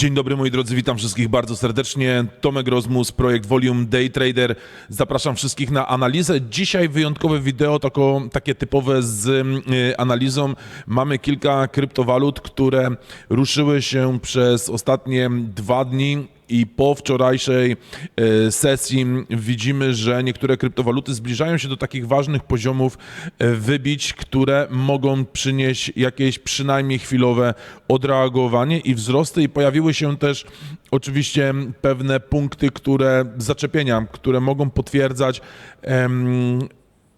Dzień dobry moi drodzy, witam wszystkich bardzo serdecznie. Tomek Rozmus, projekt Volume Day Trader. Zapraszam wszystkich na analizę. Dzisiaj wyjątkowe wideo, tako, takie typowe z y, analizą. Mamy kilka kryptowalut, które ruszyły się przez ostatnie dwa dni i po wczorajszej e, sesji widzimy, że niektóre kryptowaluty zbliżają się do takich ważnych poziomów e, wybić, które mogą przynieść jakieś przynajmniej chwilowe odreagowanie i wzrosty. I pojawiły się też oczywiście pewne punkty, które zaczepienia, które mogą potwierdzać em,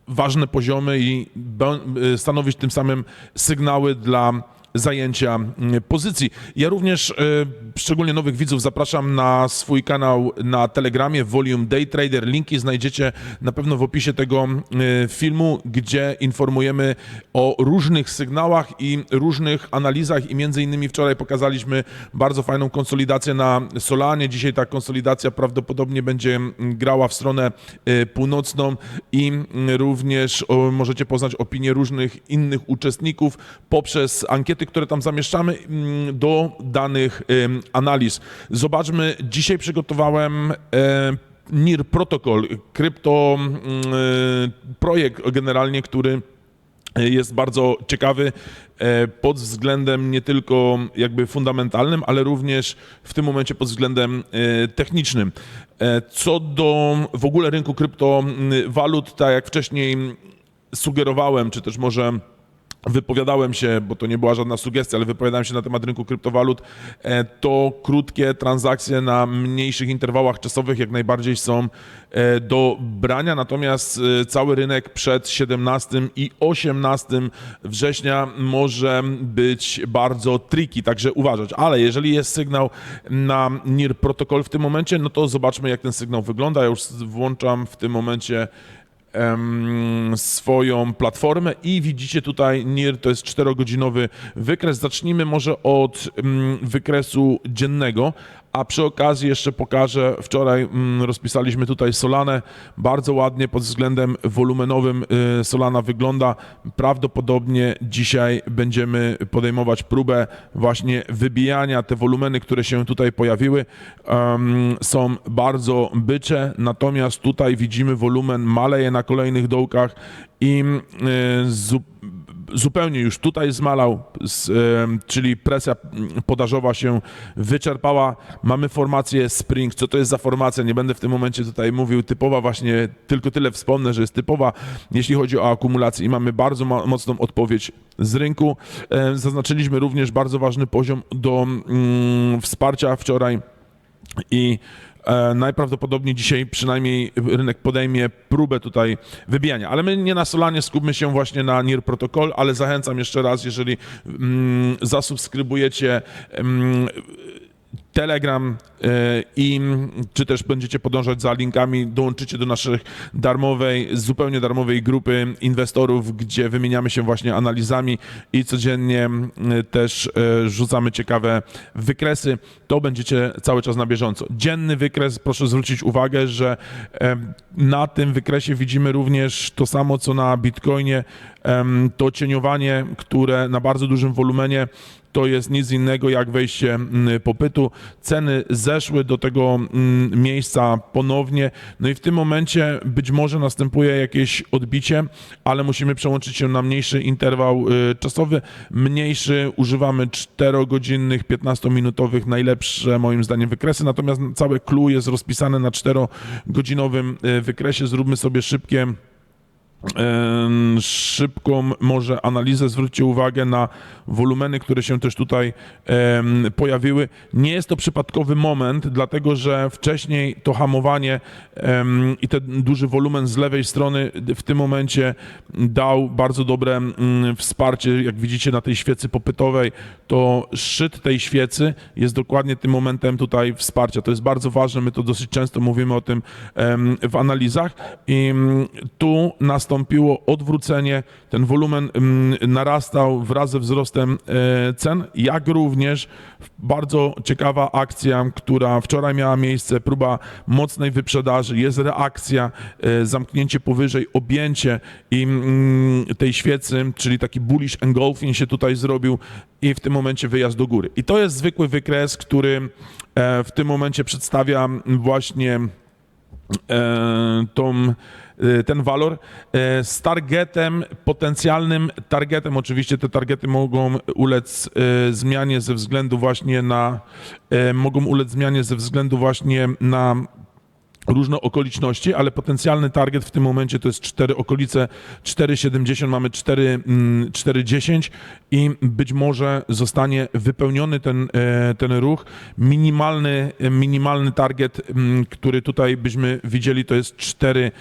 ważne poziomy i be- stanowić tym samym sygnały dla zajęcia pozycji. Ja również e, szczególnie nowych widzów zapraszam na swój kanał na Telegramie Volume Day Trader. Linki znajdziecie na pewno w opisie tego e, filmu, gdzie informujemy o różnych sygnałach i różnych analizach i między innymi wczoraj pokazaliśmy bardzo fajną konsolidację na Solanie. Dzisiaj ta konsolidacja prawdopodobnie będzie grała w stronę e, północną i również możecie poznać opinie różnych innych uczestników poprzez ankiety, które tam zamieszczamy mm, do danych analiz. Zobaczmy, dzisiaj przygotowałem e, NIR Protocol, krypto mm, e, projekt generalnie, który jest bardzo ciekawy e, pod względem nie tylko jakby fundamentalnym, ale również w tym momencie pod względem e, technicznym. E, Co do w ogóle rynku kryptowalut, tak jak wcześniej sugerowałem, czy też może wypowiadałem się, bo to nie była żadna sugestia, ale wypowiadałem się na temat rynku kryptowalut, e, to krótkie transakcje na mniejszych interwałach czasowych jak najbardziej są e, do brania, natomiast e, cały rynek przed 17 i 18 września może być bardzo tricky, także uważać. Ale jeżeli jest sygnał na NIR protokol w tym momencie, no to zobaczmy jak ten sygnał wygląda. Ja już włączam w tym momencie swoją platformę i widzicie tutaj NIR to jest 4-godzinowy wykres. Zacznijmy może od em, wykresu dziennego, a przy okazji jeszcze pokażę, wczoraj mm, rozpisaliśmy tutaj Solanę, bardzo ładnie pod względem wolumenowym y, Solana wygląda. Prawdopodobnie dzisiaj będziemy podejmować próbę właśnie wybijania. Te wolumeny, które się tutaj pojawiły są bardzo bycze, natomiast tutaj widzimy wolumen maleje na kolejnych dołkach i y, zu, zupełnie już tutaj zmalał, czyli presja mm, podażowa się wyczerpała. Mamy formację Spring. Co to jest za formacja? Nie będę w tym momencie tutaj mówił. Typowa właśnie, tylko tyle wspomnę, że jest typowa, jeśli chodzi o akumulację i mamy bardzo mocną odpowiedź z rynku. Zaznaczyliśmy również bardzo ważny poziom do mm, wsparcia wczoraj i najprawdopodobniej dzisiaj przynajmniej rynek podejmie próbę tutaj wybijania. Ale my nie na Solanie, skupmy się właśnie na NIR Protocol, ale zachęcam jeszcze raz, jeżeli mm, zasubskrybujecie mm, Telegram e, i czy też będziecie podążać za linkami, dołączycie do naszej darmowej, zupełnie darmowej grupy inwestorów, gdzie wymieniamy się właśnie analizami i codziennie m, też e, rzucamy ciekawe wykresy. To będziecie cały czas na bieżąco. Dzienny wykres, proszę zwrócić uwagę, że na tym wykresie widzimy również to samo, co na Bitcoinie, to cieniowanie, które na bardzo dużym wolumenie to jest nic innego jak wejście mm, popytu. Ceny zeszły do tego mm, miejsca ponownie, no i w tym momencie być może następuje jakieś odbicie, ale musimy przełączyć się na mniejszy interwał y, czasowy. Mniejszy używamy 4-godzinnych, 15-minutowych, najlepsze moim zdaniem wykresy, natomiast całe clue jest rozpisane na 4-godzinowym y, wykresie. Zróbmy sobie szybkie szybką może analizę. Zwróćcie uwagę na wolumeny, które się też tutaj pojawiły. Nie jest to przypadkowy moment, dlatego że wcześniej to hamowanie i ten duży wolumen z lewej strony w tym momencie dał bardzo dobre mm, wsparcie. Jak widzicie na tej świecy popytowej, to szczyt tej świecy jest dokładnie tym momentem tutaj wsparcia. To jest bardzo ważne. My to dosyć często mówimy o tym w analizach i mm, tu nastąpił nastąpiło odwrócenie, ten wolumen mm, narastał wraz ze wzrostem e, cen, jak również bardzo ciekawa akcja, która wczoraj miała miejsce, próba mocnej wyprzedaży, jest reakcja, e, zamknięcie powyżej, objęcie i mm, tej świecy, czyli taki bullish engulfing się tutaj zrobił i w tym momencie wyjazd do góry. I to jest zwykły wykres, który e, w tym momencie przedstawia właśnie tą, ten walor e, z targetem, potencjalnym targetem. Oczywiście te targety mogą ulec e, zmianie ze względu właśnie na, mogą ulec zmianie ze względu właśnie na różne okoliczności, ale potencjalny target w tym momencie to jest 4 okolice 4,70, mamy 4, mm, 4,10 i być może zostanie wypełniony ten, ten ruch. Minimalny, minimalny target, mm, który tutaj byśmy widzieli, to jest 4, em,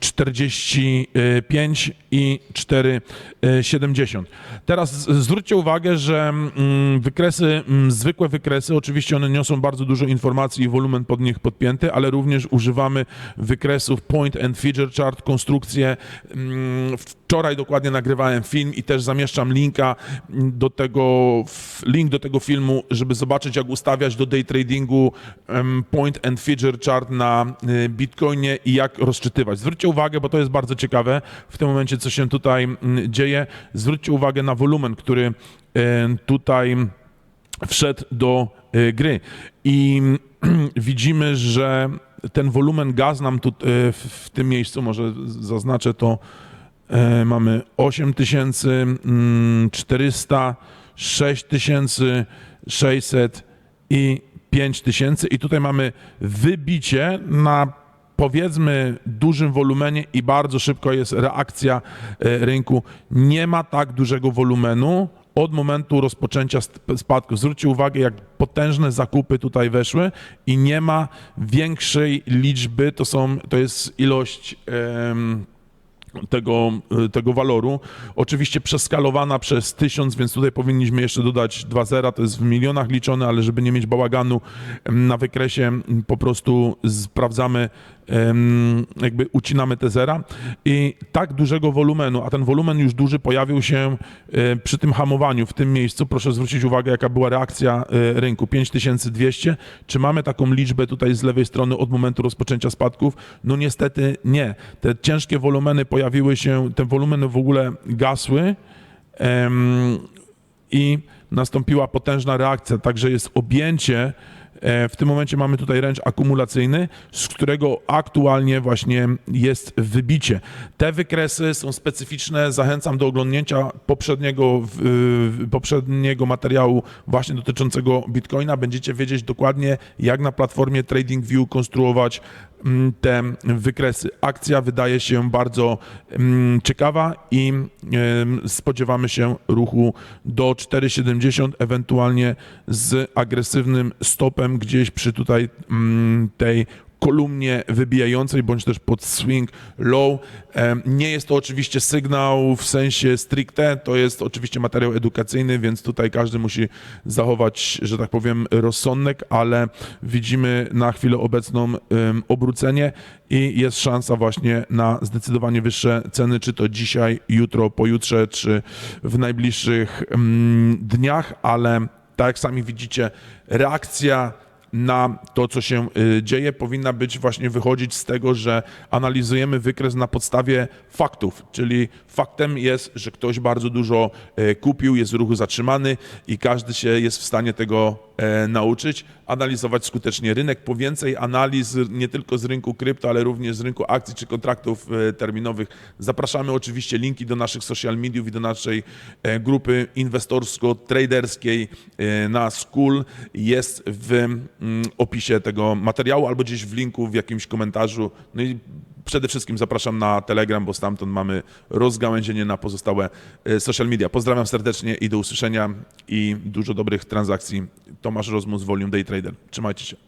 45 i 4,70. Teraz zwróćcie uwagę, że mm, wykresy, mm, zwykłe wykresy, oczywiście one niosą bardzo dużo informacji i wolumen pod nich podpięty, ale również używamy wykresów point and feature chart, konstrukcje. mm, Wczoraj dokładnie nagrywałem film i też zamieszczam linka do tego, link do tego filmu, żeby zobaczyć, jak ustawiać do day tradingu point and feature chart na y, Bitcoinie i jak rozczytywać. Zwróćcie uwagę, bo to jest bardzo ciekawe w tym momencie, co się tutaj dzieje. Zwróćcie uwagę na wolumen, który y, tutaj wszedł do y, gry. I widzimy, że ten wolumen gaz nam tu w, tym miejscu, może zaznaczę to, mamy 8400, 6600 i 5000 i tutaj mamy wybicie na powiedzmy dużym wolumenie i bardzo szybko jest reakcja e, rynku. Nie ma tak dużego wolumenu od momentu rozpoczęcia sp- spadku. Zwróćcie uwagę, jak potężne zakupy tutaj weszły i nie ma większej liczby, to są, to jest ilość em, tego, y, tego waloru. Oczywiście przeskalowana przez tysiąc, więc tutaj powinniśmy jeszcze dodać dwa zera, to jest w milionach liczone, ale żeby nie mieć bałaganu na wykresie, po prostu sprawdzamy, jakby ucinamy te zera i tak dużego wolumenu, a ten wolumen już duży pojawił się e, przy tym hamowaniu w tym miejscu. Proszę zwrócić uwagę, jaka była reakcja e, rynku. 5200. Czy mamy taką liczbę tutaj z lewej strony od momentu rozpoczęcia spadków? No niestety nie. Te ciężkie wolumeny pojawiły się, te wolumeny w ogóle gasły. I nastąpiła potężna reakcja, także jest objęcie. E, W tym momencie mamy tutaj ręcz akumulacyjny, z którego aktualnie właśnie jest wybicie. Te wykresy są specyficzne. Zachęcam do oglądnięcia poprzedniego, poprzedniego materiału właśnie dotyczącego Bitcoina. Będziecie wiedzieć dokładnie, jak na platformie TradingView konstruować te wykresy. Akcja wydaje się bardzo mm, ciekawa i spodziewamy się ruchu do 4,70, ewentualnie z agresywnym stopem gdzieś przy tutaj mm, tej kolumnie wybijającej, bądź też pod swing low. Nie jest to oczywiście sygnał w sensie stricte, to jest oczywiście materiał edukacyjny, więc tutaj każdy musi zachować, że tak powiem, rozsądek, ale widzimy na chwilę obecną obrócenie i jest szansa właśnie na zdecydowanie wyższe ceny, czy to dzisiaj, jutro, pojutrze, czy w najbliższych mm, dniach, ale tak jak sami widzicie, reakcja na to, co się y, dzieje, powinna być właśnie wychodzić z tego, że analizujemy wykres na podstawie faktów, czyli faktem jest, że ktoś bardzo dużo e, kupił, jest ruch zatrzymany i każdy się jest w stanie tego e, nauczyć, analizować skutecznie rynek. Po więcej analiz nie tylko z rynku krypto, ale również z rynku akcji czy kontraktów e, terminowych. Zapraszamy oczywiście linki do naszych social mediów i do naszej e, grupy inwestorsko-traderskiej e, na School. Jest w mm, opisie tego materiału albo gdzieś w linku w jakimś komentarzu. No i przede wszystkim zapraszam na Telegram, bo stamtąd mamy rozgałęzienie na pozostałe e, social media. Pozdrawiam serdecznie i do usłyszenia i dużo dobrych transakcji. Tomasz Rozmus, Volume Day Trader. Trzymajcie się.